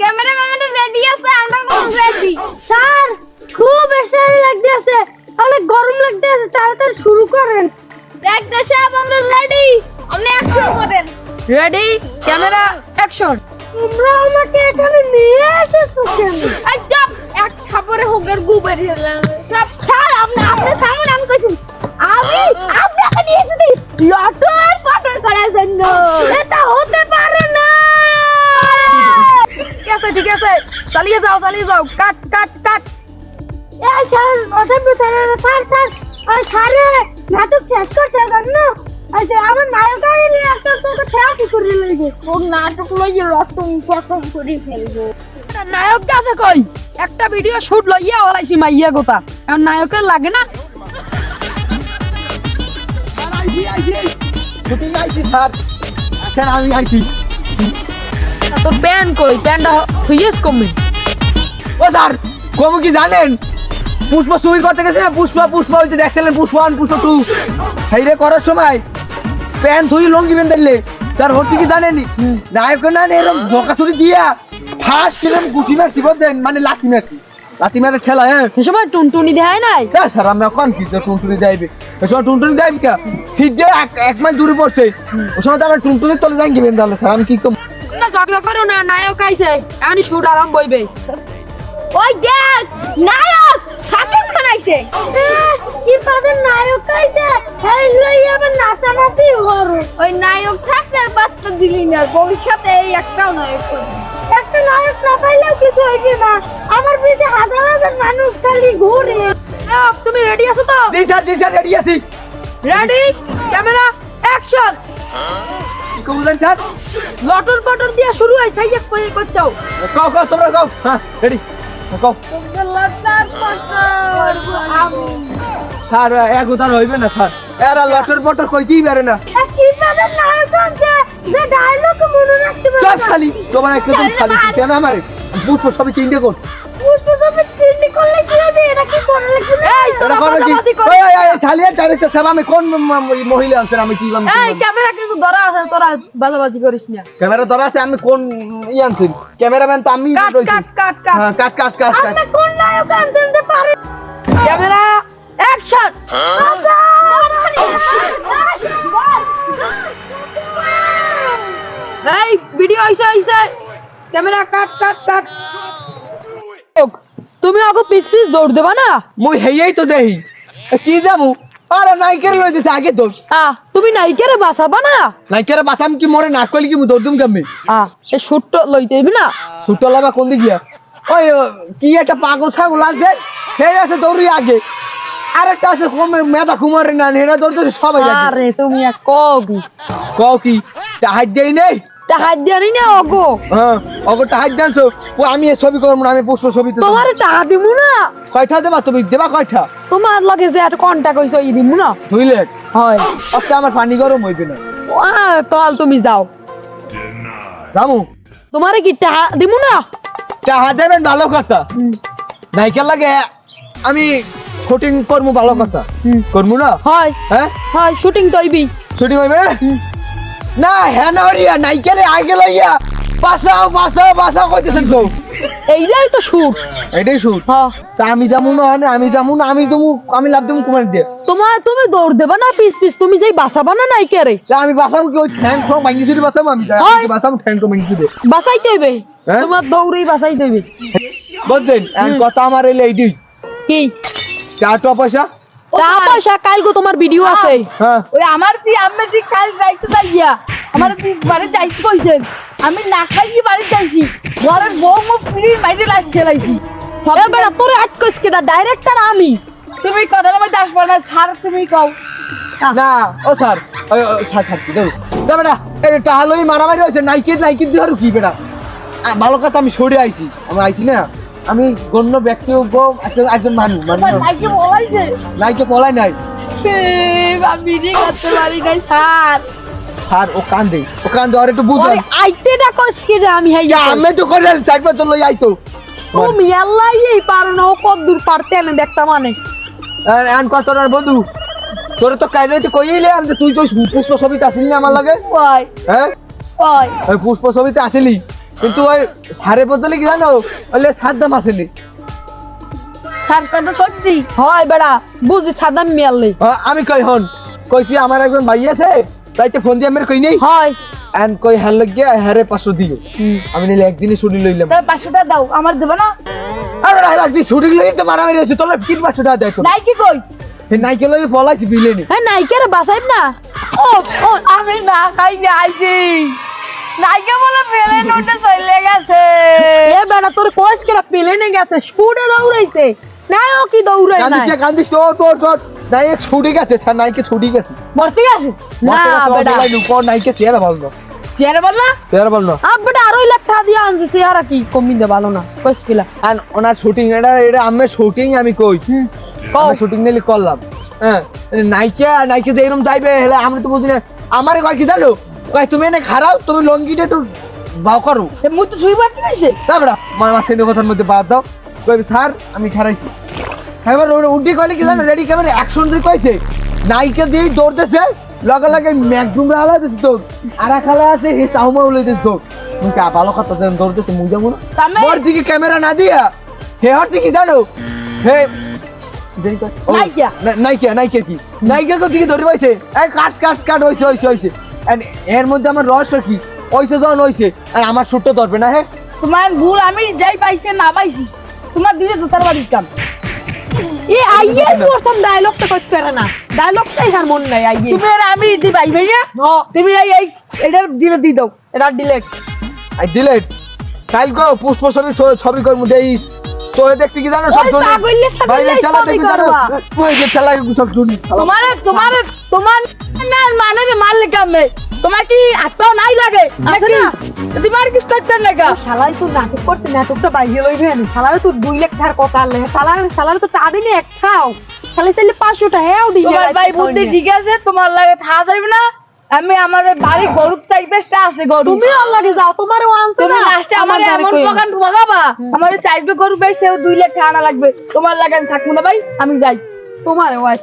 Cameraman ready আছে? আমরা কোন রেডি স্যার খুব এক্সাইটিং লাগতেছে। অনেক গরম লাগতেছে তাড়াতাড়ি শুরু করেন। দেখতে সাহেব আমরা রেডি আপনি অ্যাকশন করেন। রেডি ক্যামেরা অ্যাকশন তোমরা আমাকে এখানে নিয়ে এসেছ কেন? এই এক খাবারে হোকের গুবের হেলেন সব স্যার আপনি আপনি থামুন আমি কইছি আমি আপনাকে নিয়ে এসেছি। লটর পটর করার জন্য। এটা হতে পারে না ঠিক আছে ঠিক আছে চালিয়ে যাও। কাট কাট কাট। এই স্যার অসভ্য স্যার স্যার স্যার। ওই স্যারে নাটক শেষ করতে জানো আচ্ছা আমার নায়কের নিয়ে একটা তোকে থেরাপি করে লেগে ওর নাটক লইয়ে রতন প্রথম করে ফেলব। নায়ক আছে কই? একটা ভিডিও শুট লইয়া ওলাইছি মাইয়া গোতা। এখন নায়কের লাগে না? শুটিং আইছি স্যার। এখন আমি আইছি। তা তোর প্যান কই? প্যানটা হইয়েস কমে। ও স্যার কম কি জানেন? পুষ্প সুই করতে গেছে না? পুষ্পা পুষ্পা হয়েছে দেখছিলেন? পুষ্পা ওয়ান পুষ্পা টু করার সময় প্যান্ট থুই লঙ্গি দিলে। হচ্ছে কি জানেন নায়ক না এরকম বোকা দিয়া ফার্স্ট এরকম গুটি মারছি মানে লাথি মারছি। লাথি মারে খেলা হ্যাঁ? সে সময় টুনটুনি দেখায় নাই? তা স্যার আমরা কোন কি টুনটুনি যাইবে ওই সময় টুনটুনি যাইবে কে? সিট দিয়ে এক এক মাইল দূরে পড়ছে। ওই সময় তো আমরা টুনটুনির তলে যাই গেবেন তাহলে স্যার আমি কি কম না ঝগড়া করো না নায়ক আইছে। এখন শুট আরম্ভ হইবে। ওই দেখ নায়ক! সাকিব খান আইছে কি পাদের নায়ক আইছে এই লই আবার নাচানাচি হরো ওই নায়ক থাকতে বাঁচতে দিলি না ভবিষ্যতে এই একটাও নায়ক করবি। একটা নায়ক না পাইলেও কিছু হইবে না? আমার পিছে হাজার হাজার মানুষ খালি ঘুরে। নায়ক তুমি রেডি আছো তো? জি স্যার জি স্যার রেডি আছি। রেডি ক্যামেরা অ্যাকশন কি কম বলেন স্যার? লটর পটর দিয়া শুরু হয় তাই এক কই করছাও কও কও তোমরা কও। হ্যাঁ রেডি কও। লটার পটর আমি স্যার এক তার হইবে না স্যার। এরা লটর পটর কইতেই পারে না। মনে তোমার একটা খালি কেন আমার। পুষ্প সবই চিন্তা কর পুষ্প তুমি ক্যামেরা কিন্তু ধরা আছে তোরা বাজাবাজি করিস না। ক্যামেরা ধরা আছে আমি কোন ই আনছি? ক্যামেরাম্যান তো আমি কাট রয়েছি। কাট কাট কাট। হ্যাঁ কাট কাট কাট কাট। আপনি কোন নায়ক আনতে পারে? Camera action. এই ভিডিও আইছে আইছে ক্যামেরা কাট কাট কাট। তুমি আগে পিস পিস দৌড় দেবা না? মুই হেই তো দেহি কি যামু আরে নাইকের লই দিছে আগে দৌড় আ তুমি নাইকেরে বাঁচাবা না? নাইকের বাসাম কি মরে না কইলি কি দৌড় দুম কেমনে? আ এ শুট লইতে হইবে না? ছুটো লাবা কোন দিক গিয়া ওই কি একটা পাগল ছাগল আছে সেই আছে দৌড়ি আগে। আরেকটা আছে মেধা কুমার না হেরা দৌড় দৌড়ি সবাই আরে তুমি এক কবি। কও কি? টাহাই দেই নেই টাকা জানি না অগো। হ্যাঁ অগো ও আমি এই ছবি করব না আমি পুষ্প ছবি তো তোমার টাকা দিমু না। কয়টা দেবা তুমি? দেবা কয়টা? তোমার লগে যে একটা কন্টাক্ট হইছে ই দিমু না। দুই হয়। আজকে আমার পানি গরম হইবে না। আ তল তুমি যাও। তোমারে কি টাকা দিমু না? টাহা দেবেন ভালো কথা। নাইকেল লাগে আমি শুটিং করব ভালো কথা। হুম। করব না? হয়। হ্যাঁ? হয় শুটিং তো হইবি শুটিং হইবে? না হ্যাঁ না হরিয়া নাইকেলে আগে লইয়া বাঁচাও বাঁচাও বাঁচাও কইতেছেন তো। এইটাই তো শুট এটাই শুট হ্যাঁ তা আমি যাব না আমি যাব না আমি যাব আমি লাভ দেবো কুমার দিয়ে। তোমার তুমি দৌড় দেবা না পিস পিস তুমি যেই বাঁচাবা না নাইকে রে তা আমি বাঁচাবো কি ওই ঠ্যাং ফ্রং ভাঙ্গি চুরি বাঁচাবো আমি বাঁচাবো ঠ্যাং তো ভাঙ্গি চুরি বাঁচাইতে হইবে হ্যাঁ? তোমার দৌড়েই বাঁচাইতে হইবে বুঝলেন কথা আমার এলে এইটি কি? চারটা পয়সা টাকা পয়সা কালকে তোমার ভিডিও আছে। হ্যাঁ। ওই আমার দি আমি দি কাল যাইতে যাইয়া আমার দি বাড়ি যাইতে কইছেন আমি না খাইয়ে বাড়ি যাইছি। ঘরের বউ মু ফিরি মাইরে লাইট খেলাইছি এবার তোর আট কইস কেটা ডাইরেক্টর আমি। তুমি কথার মধ্যে আসবে না ছাড় তুমি কও। না ও স্যার ওই ও, ছাড় ছাড় দেবো? যাবে না এই টাহালই মারামারি হয়েছে নাইকে নাইকে কি বেটা? ভালো কথা আমি সরে আইছি। আমি আইছি না। আমি গণ্য ব্যক্তি একজন একজন মানুষ নাইকে পলাই নাই। আমি করতে পারি নাই স্যার। স্যার ও কান্দে। ও কান্দে আর একটু বুঝান আইতে না আমি হাই আমি তো করে চাকবার চলো আইতো। তুমি আল্লাহ এই পারো না ও কত দূর পারতে আমি দেখতা মানে। আন কত আর বন্ধু? তোর তো কাইলে তো কইলে আমি তুই তো পুষ্প ছবিতে আসিলি না আমার লাগে। ওই হ্যাঁ? ওই ওই পুষ্প ছবিতে আসিলি। কিন্তু ওই সারে বদলে কি জানো? বললে সাত দাম আসেনি। সার কথা সত্যি। হয় বেড়া বুঝি সাদাম মিয়াল্লি আমি কই হন? কইছি আমার একজন ভাই আছে তাইতে ফোন দিয়ে আমার কই নেই? হয়। এন্ড কই হ্যাঁ লাগিয়ে হ্যারে পাঁচশো দিও আমি নিলে একদিনই ছুটি লইলাম। তাহলে পাঁচশো দাও আমার দেবে না? আরে রাই রাখছি ছুটি লই তো মারামারি আছে তোলা তিন পাঁচশো টাকা দেখো নাই কি কই? এই লই পলাইছি বিলে নি নাইকের বাসাইব না। ও ও আমি না খাই আইছি নাইকে বলে পেলে নোটে চলে গেছে। এ বেড়া তোর কয়েস কেরা প্লেনে গেছে শুটে দৌড়াইছে। নায়ক কি দৌড়াই না কান্দিস তোর তোর তোর নাই ছুটি গেছে স্যার নাইকে ছুটি গেছে। ভর্তি গেছে? না বেটা। পর নাইকে চেয়ারে ভালো চেয়ারে বল না চেয়ারে ভালো না আপ বেটা আরও লাখ টাকা দিয়ে আনছে চেহারা কি কমি দে ভালো না। কয়েস কিলা। আর ওনার শুটিং এটা এটা আমার শুটিং আমি কই। আমি শুটিং নিলে করলাম। হ্যাঁ নাইকে নাইকে যে এরকম যাইবে হেলে আমরা তো বুঝি না। আমার কয় কি জানো? কয় তুমি এনে খারাপ তুমি লঙ্গিটা একটু বাও করো। মুই তো শুই পাচ্ছি নাইছে তারপরে আমার সেন্ড কথার মধ্যে বাদ দাও। কই স্যার আমি খারাইছি এবার ওর উল্টি কইলে কি জানো রেডি ক্যামেরা অ্যাকশন দিয়ে কইছে নাইকে দিয়ে দৌড়তেছে লগে লগে ম্যাকডুম রালা দিছে দৌড় আর খালা আছে হে চাউমা উলে দিছে দৌড় মুই কা ভালো কথা দেন দৌড়তেছে মুই যাব না? মোর দিকে ক্যামেরা না দিয়া হে হচ্ছে কি জানো হে নাইকিয়া। নাইকিয়া নাইকিয়া কি নাইকিয়া কো? দিকে ধরে পাইছে এই কাট কাট কাট হইছে হইছে হইছে। এর মধ্যে আমার রহস্য কি? হইছে যখন হইছে আর আমার শুটটা ধরবে না হ্যাঁ? তোমার ভুল আমি যাই পাইছে না পাইছি। তোমার দিলে তো তার বাড়ির কাম। এ আইয়ে প্রথম ডায়লগটা কইতে পারে না। ডায়লগটাই আর মন নাই আইয়ে। তুমি আর আমি দি ভাই ভাইয়া? তুমি এই এই এটার দিলে দি দাও এটা ডিলেট আই ডিলেট কাল গো পুষ্প ছবি ছবি কর মধ্যে তোরে দেখতে কি জানো? সব শুনি বাইরে জানো। ওই যে সব শুনি তোমার তোমার তোমার না মানে রে কামে তোমার কি আত্মাও নাই লাগে? তোমার কি করতে লাগা? শালাই তো নাটক করছে নাটকটা বাইরে লইবে না। শালারে তো দুই লাখ টাকার কথা আনলে। শালার শালারে তো তা দিনে এক খাও। শালাই চাইলে পাঁচশো টাকা হেও দিই ভাই বুদ্ধি ঠিক আছে? তোমার লাগে থা যাইবে না? আমি আমার বাড়ি গরু টাইপেসটা আছে গরু তুমি আল্লাহকে যাও তোমার আনছো না। লাস্টে আমার এমন বাগান ভাগাবা আমার চাইবে গরু বেশি দুই লাখ টাকা লাগবে। তোমার লাগান থাকমু থাকব না ভাই আমি যাই। তোমার ওয়াইফ